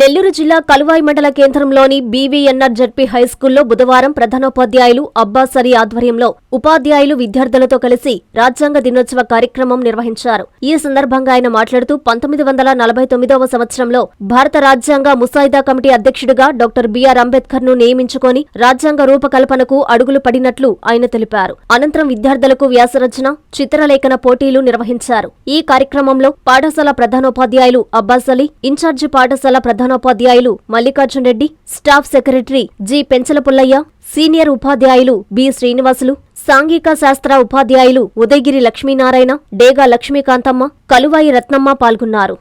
నెల్లూరు జిల్లా కలువాయి మండల కేంద్రంలోని బీవీఎన్ఆర్ జడ్పీ హైస్కూల్లో బుధవారం ప్రధానోపాధ్యాయులు అబ్బాస్ ఆధ్వర్యంలో ఉపాధ్యాయులు విద్యార్థులతో కలిసి రాజ్యాంగ దినోత్సవ కార్యక్రమం నిర్వహించారు ఈ సందర్భంగా ఆయన మాట్లాడుతూ పంతొమ్మిది వందల నలభై తొమ్మిదవ సంవత్సరంలో భారత రాజ్యాంగ ముసాయిదా కమిటీ అధ్యక్షుడిగా డాక్టర్ బిఆర్ అంబేద్కర్ ను నియమించుకొని రాజ్యాంగ రూపకల్పనకు అడుగులు పడినట్లు ఆయన తెలిపారు అనంతరం విద్యార్థులకు వ్యాసరచన చిత్రలేఖన పోటీలు నిర్వహించారు ఈ కార్యక్రమంలో పాఠశాల ప్రధానోపాధ్యాయులు అబ్బాస్ ఇన్ఛార్జి పాఠశాల ప్రధాన ప్రధానోపాధ్యాయులు Mallikarjun Reddy staff secretary G Penchalapullaiah senior ఉపాధ్యాయులు బి శ్రీనివాసులు సాంఘిక శాస్త్ర ఉపాధ్యాయులు ఉదయగిరి లక్ష్మీనారాయణ డేగా లక్ష్మీకాంతమ్మ కలువాయి రత్నమ్మ పాల్గొన్నారు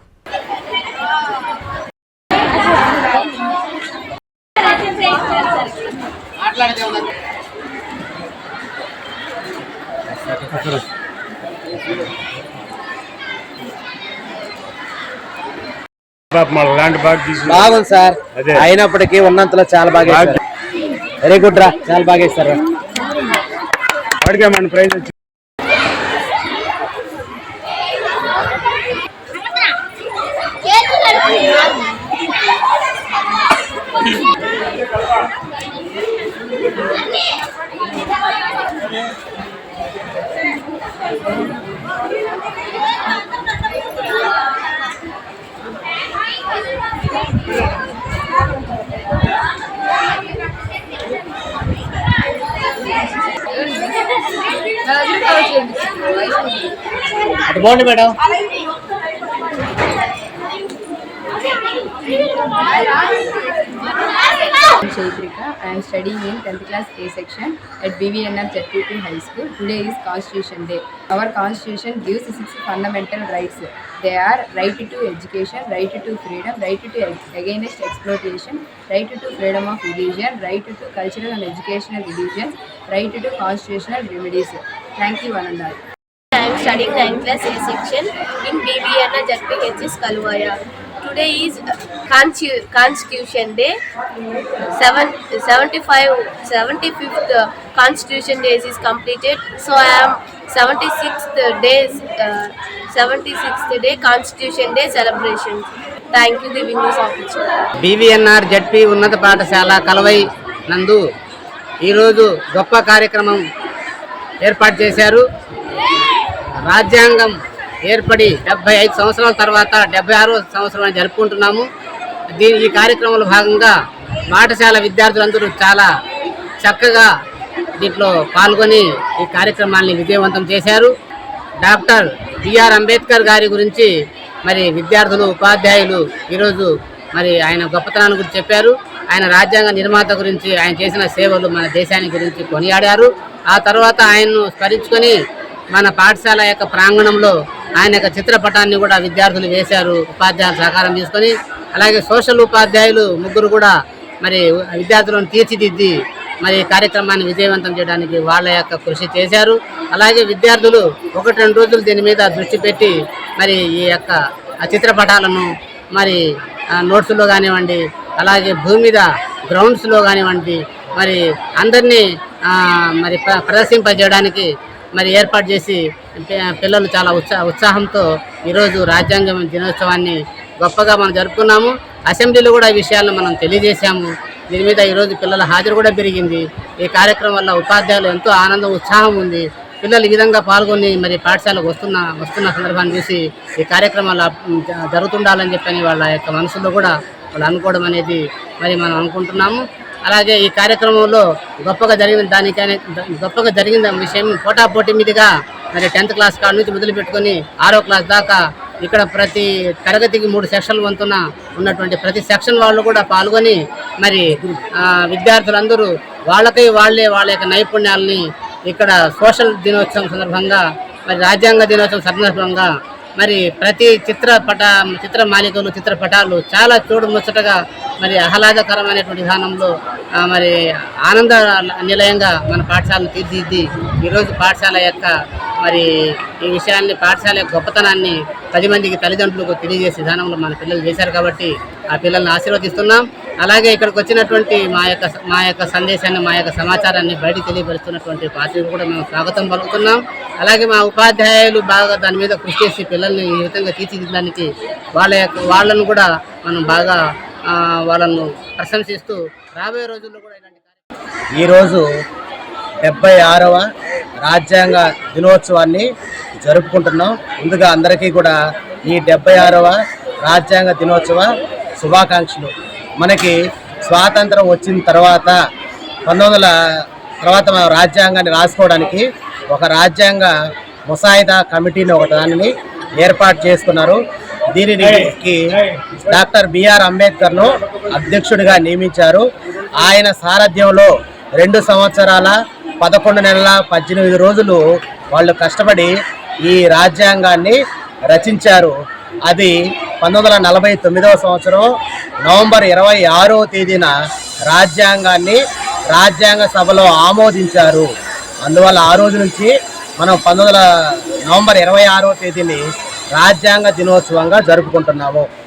బాగుంది సార్ అయినప్పటికీ ఉన్నంతలో చాలా బాగా వెరీ గుడ్ రా చాలా బాగా ఇస్తారు అటు బాగుంది madam Chaitrika I'm studying in tenth class A section at B V N M Z P P high school today is constitution day our constitution gives six fundamental rights They are right to education, right to freedom, right to against exploitation, right to freedom of religion, right to cultural and educational religions, right to constitutional remedies. Thank you, Ananda. I am studying 9th class A section in BBNA JPHS Kaluvaya. Today is uh, Constitution Day. 75th uh, Constitution Day is completed. So I am seventy sixth day seventy sixth day constitution day celebration thank you Divi news office B V N R Z P ఉన్నత పాఠశాల కలవై నందు ఈరోజు గొప్ప కార్యక్రమం ఏర్పాటు చేశారు రాజ్యాంగం ఏర్పడి డెబ్బై ఐదు సంవత్సరాల తర్వాత డెబ్బై ఆరో సంవత్సరం జరుపుకుంటున్నాము దీని ఈ కార్యక్రమంలో భాగంగా పాఠశాల విద్యార్థులందరూ చాలా చక్కగా దీంట్లో పాల్గొని ఈ కార్యక్రమాన్ని విజయవంతం చేశారు డాక్టర్ బిఆర్ అంబేద్కర్ గారి గురించి మరి విద్యార్థులు ఉపాధ్యాయులు ఈరోజు మరి ఆయన గొప్పతనాన్ని గురించి చెప్పారు ఆయన రాజ్యాంగ నిర్మాత గురించి ఆయన చేసిన సేవలు మన దేశాన్ని గురించి కొనియాడారు ఆ తర్వాత ఆయన్ను స్మరించుకొని మన పాఠశాల యొక్క ప్రాంగణంలో ఆయన యొక్క చిత్రపటాన్ని కూడా విద్యార్థులు వేశారు ఉపాధ్యాయులు సహకారం తీసుకొని అలాగే సోషల్ ఉపాధ్యాయులు ముగ్గురు కూడా మరి విద్యార్థులను తీర్చిదిద్ది మరి కార్యక్రమాన్ని విజయవంతం చేయడానికి వాళ్ళ యొక్క కృషి చేశారు అలాగే విద్యార్థులు ఒకటి రెండు రోజులు దీని మీద దృష్టి పెట్టి మరి ఈ యొక్క చిత్రపటాలను మరి నోట్స్లో కానివ్వండి అలాగే భూమి మీద గ్రౌండ్స్లో కానివ్వండి మరి అందరినీ మరి ప్రదర్శింపజేయడానికి మరి ఏర్పాటు చేసి పిల్లలు చాలా ఉత్సా ఉత్సాహంతో ఈరోజు రాజ్యాంగం దినోత్సవాన్ని గొప్పగా మనం జరుపుకున్నాము అసెంబ్లీలో కూడా ఈ విషయాలను మనం తెలియజేశాము దీని మీద ఈరోజు పిల్లల హాజరు కూడా పెరిగింది ఈ కార్యక్రమం వల్ల ఉపాధ్యాయులు ఎంతో ఆనందం ఉత్సాహం ఉంది పిల్లలు ఈ విధంగా పాల్గొని మరి పాఠశాలకు వస్తున్న వస్తున్న సందర్భాన్ని చూసి ఈ కార్యక్రమాలు జరుగుతుండాలని చెప్పని వాళ్ళ యొక్క మనసులో కూడా వాళ్ళు అనుకోవడం అనేది మరి మనం అనుకుంటున్నాము అలాగే ఈ కార్యక్రమంలో గొప్పగా జరిగిన దానికనే గొప్పగా జరిగిన విషయం పోటాపోటీ మీదుగా మరి టెన్త్ క్లాస్ కాడ నుంచి మొదలుపెట్టుకొని ఆరో క్లాస్ దాకా ఇక్కడ ప్రతి తరగతికి మూడు సెక్షన్ల వంతున ఉన్నటువంటి ప్రతి సెక్షన్ వాళ్ళు కూడా పాల్గొని మరి విద్యార్థులందరూ వాళ్ళకై వాళ్ళే వాళ్ళ యొక్క నైపుణ్యాలని ఇక్కడ సోషల్ దినోత్సవం సందర్భంగా మరి రాజ్యాంగ దినోత్సవం సందర్భంగా మరి ప్రతి చిత్రపట చిత్ర మాలికలు చిత్రపటాలు చాలా చూడు ముచ్చటగా మరి ఆహ్లాదకరమైనటువంటి విధానంలో మరి ఆనంద నిలయంగా మన పాఠశాలను తీర్చిద్ది ఈరోజు పాఠశాల యొక్క మరి ఈ విషయాన్ని పాఠశాల గొప్పతనాన్ని పది మందికి తల్లిదండ్రులకు తెలియజేసే విధానంలో మన పిల్లలు చేశారు కాబట్టి ఆ పిల్లల్ని ఆశీర్వదిస్తున్నాం అలాగే ఇక్కడికి వచ్చినటువంటి మా యొక్క మా యొక్క సందేశాన్ని మా యొక్క సమాచారాన్ని బయటికి తెలియపరుస్తున్నటువంటి పార్టీలు కూడా మేము స్వాగతం పలుకుతున్నాం అలాగే మా ఉపాధ్యాయులు బాగా దాని మీద కృషి చేసి పిల్లల్ని ఈ విధంగా తీర్చిదిద్దడానికి వాళ్ళ యొక్క వాళ్ళను కూడా మనం బాగా వాళ్ళను ప్రశంసిస్తూ రాబోయే రోజుల్లో కూడా ఇలాంటి ఈరోజు డెబ్బై ఆరవ రాజ్యాంగ దినోత్సవాన్ని జరుపుకుంటున్నాం ముందుగా అందరికీ కూడా ఈ డెబ్బై ఆరవ రాజ్యాంగ దినోత్సవ శుభాకాంక్షలు మనకి స్వాతంత్రం వచ్చిన తర్వాత పంతొమ్మిది తర్వాత మన రాజ్యాంగాన్ని రాసుకోవడానికి ఒక రాజ్యాంగ ముసాయిదా కమిటీని ఒక దానిని ఏర్పాటు చేసుకున్నారు దీనికి డాక్టర్ బిఆర్ అంబేద్కర్ను అధ్యక్షుడిగా నియమించారు ఆయన సారథ్యంలో రెండు సంవత్సరాల పదకొండు నెలల పద్దెనిమిది రోజులు వాళ్ళు కష్టపడి ఈ రాజ్యాంగాన్ని రచించారు అది పంతొమ్మిది వందల నలభై తొమ్మిదవ సంవత్సరం నవంబర్ ఇరవై ఆరవ తేదీన రాజ్యాంగాన్ని రాజ్యాంగ సభలో ఆమోదించారు అందువల్ల ఆ రోజు నుంచి మనం పంతొమ్మిది నవంబర్ ఇరవై ఆరవ తేదీని రాజ్యాంగ దినోత్సవంగా జరుపుకుంటున్నాము